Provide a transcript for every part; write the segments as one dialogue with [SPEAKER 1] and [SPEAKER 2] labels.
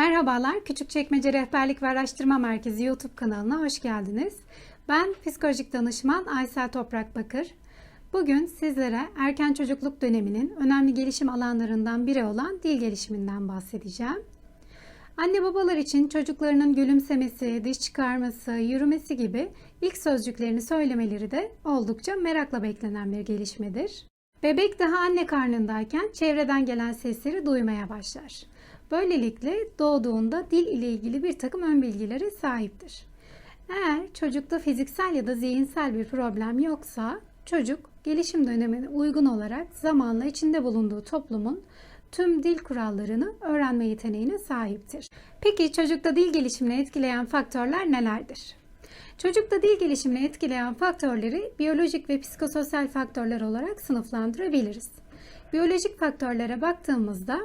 [SPEAKER 1] Merhabalar, Küçükçekmece Rehberlik ve Araştırma Merkezi YouTube kanalına hoş geldiniz. Ben psikolojik danışman Aysel Toprak Bakır. Bugün sizlere erken çocukluk döneminin önemli gelişim alanlarından biri olan dil gelişiminden bahsedeceğim. Anne babalar için çocuklarının gülümsemesi, diş çıkarması, yürümesi gibi ilk sözcüklerini söylemeleri de oldukça merakla beklenen bir gelişmedir. Bebek daha anne karnındayken çevreden gelen sesleri duymaya başlar. Böylelikle doğduğunda dil ile ilgili bir takım ön bilgilere sahiptir. Eğer çocukta fiziksel ya da zihinsel bir problem yoksa çocuk gelişim dönemine uygun olarak zamanla içinde bulunduğu toplumun tüm dil kurallarını öğrenme yeteneğine sahiptir. Peki çocukta dil gelişimini etkileyen faktörler nelerdir? Çocukta dil gelişimini etkileyen faktörleri biyolojik ve psikososyal faktörler olarak sınıflandırabiliriz. Biyolojik faktörlere baktığımızda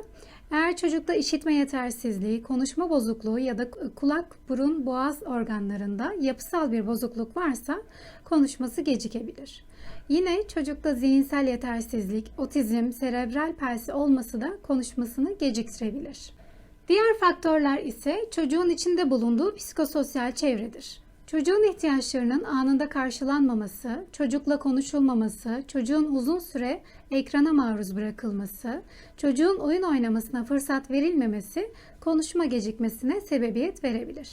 [SPEAKER 1] eğer çocukta işitme yetersizliği, konuşma bozukluğu ya da kulak, burun, boğaz organlarında yapısal bir bozukluk varsa konuşması gecikebilir. Yine çocukta zihinsel yetersizlik, otizm, serebral palsi olması da konuşmasını geciktirebilir. Diğer faktörler ise çocuğun içinde bulunduğu psikososyal çevredir. Çocuğun ihtiyaçlarının anında karşılanmaması, çocukla konuşulmaması, çocuğun uzun süre ekrana maruz bırakılması, çocuğun oyun oynamasına fırsat verilmemesi konuşma gecikmesine sebebiyet verebilir.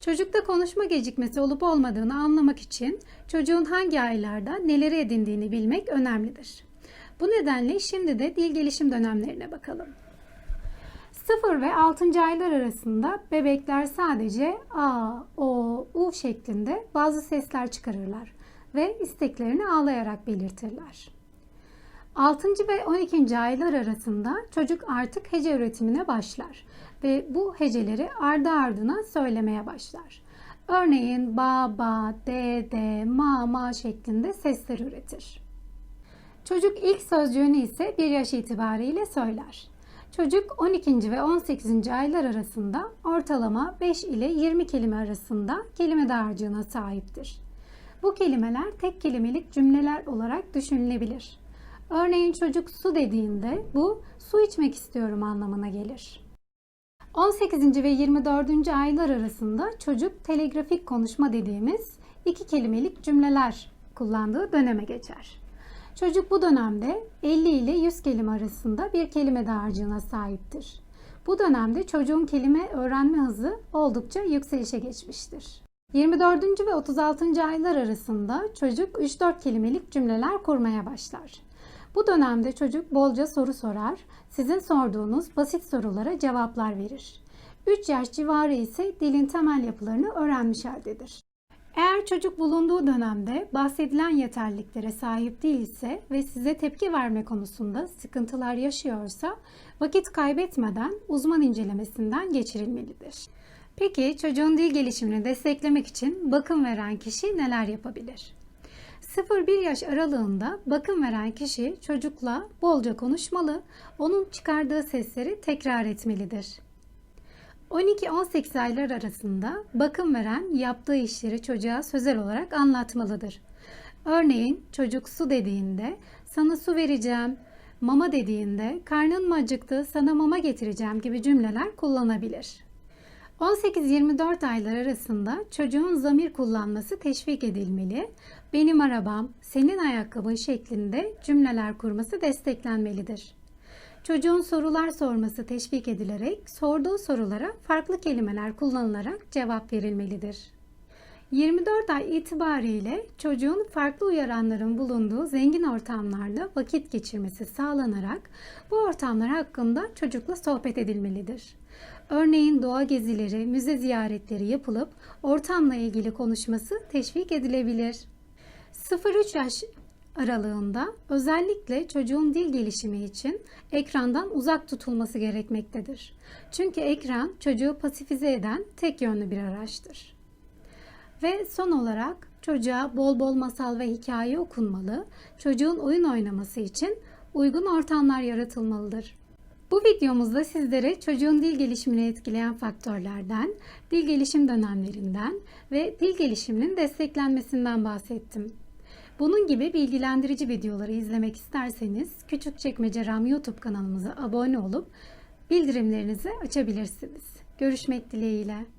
[SPEAKER 1] Çocukta konuşma gecikmesi olup olmadığını anlamak için çocuğun hangi aylarda neleri edindiğini bilmek önemlidir. Bu nedenle şimdi de dil gelişim dönemlerine bakalım. 0 ve 6. aylar arasında bebekler sadece A, O, U şeklinde bazı sesler çıkarırlar ve isteklerini ağlayarak belirtirler. 6. ve 12. aylar arasında çocuk artık hece üretimine başlar ve bu heceleri ardı ardına söylemeye başlar. Örneğin ba, ba, de, de, ma, ma şeklinde sesler üretir. Çocuk ilk sözcüğünü ise 1 yaş itibariyle söyler. Çocuk 12. ve 18. aylar arasında ortalama 5 ile 20 kelime arasında kelime dağarcığına sahiptir. Bu kelimeler tek kelimelik cümleler olarak düşünülebilir. Örneğin çocuk su dediğinde bu su içmek istiyorum anlamına gelir. 18. ve 24. aylar arasında çocuk telegrafik konuşma dediğimiz iki kelimelik cümleler kullandığı döneme geçer. Çocuk bu dönemde 50 ile 100 kelime arasında bir kelime dağarcığına sahiptir. Bu dönemde çocuğun kelime öğrenme hızı oldukça yükselişe geçmiştir. 24. ve 36. aylar arasında çocuk 3-4 kelimelik cümleler kurmaya başlar. Bu dönemde çocuk bolca soru sorar, sizin sorduğunuz basit sorulara cevaplar verir. 3 yaş civarı ise dilin temel yapılarını öğrenmiş haldedir. Eğer çocuk bulunduğu dönemde bahsedilen yeterliliklere sahip değilse ve size tepki verme konusunda sıkıntılar yaşıyorsa vakit kaybetmeden uzman incelemesinden geçirilmelidir. Peki çocuğun dil gelişimini desteklemek için bakım veren kişi neler yapabilir? 0-1 yaş aralığında bakım veren kişi çocukla bolca konuşmalı, onun çıkardığı sesleri tekrar etmelidir. 12-18 aylar arasında bakım veren yaptığı işleri çocuğa sözel olarak anlatmalıdır. Örneğin çocuk su dediğinde sana su vereceğim, mama dediğinde karnın mı acıktı sana mama getireceğim gibi cümleler kullanabilir. 18-24 aylar arasında çocuğun zamir kullanması teşvik edilmeli, benim arabam, senin ayakkabın şeklinde cümleler kurması desteklenmelidir. Çocuğun sorular sorması teşvik edilerek sorduğu sorulara farklı kelimeler kullanılarak cevap verilmelidir. 24 ay itibariyle çocuğun farklı uyaranların bulunduğu zengin ortamlarda vakit geçirmesi sağlanarak bu ortamlar hakkında çocukla sohbet edilmelidir. Örneğin doğa gezileri, müze ziyaretleri yapılıp ortamla ilgili konuşması teşvik edilebilir. 0-3 yaş aralığında özellikle çocuğun dil gelişimi için ekrandan uzak tutulması gerekmektedir. Çünkü ekran çocuğu pasifize eden tek yönlü bir araçtır. Ve son olarak çocuğa bol bol masal ve hikaye okunmalı, çocuğun oyun oynaması için uygun ortamlar yaratılmalıdır. Bu videomuzda sizlere çocuğun dil gelişimini etkileyen faktörlerden, dil gelişim dönemlerinden ve dil gelişiminin desteklenmesinden bahsettim. Bunun gibi bilgilendirici videoları izlemek isterseniz Küçükçekmece Ram YouTube kanalımıza abone olup bildirimlerinizi açabilirsiniz. Görüşmek dileğiyle.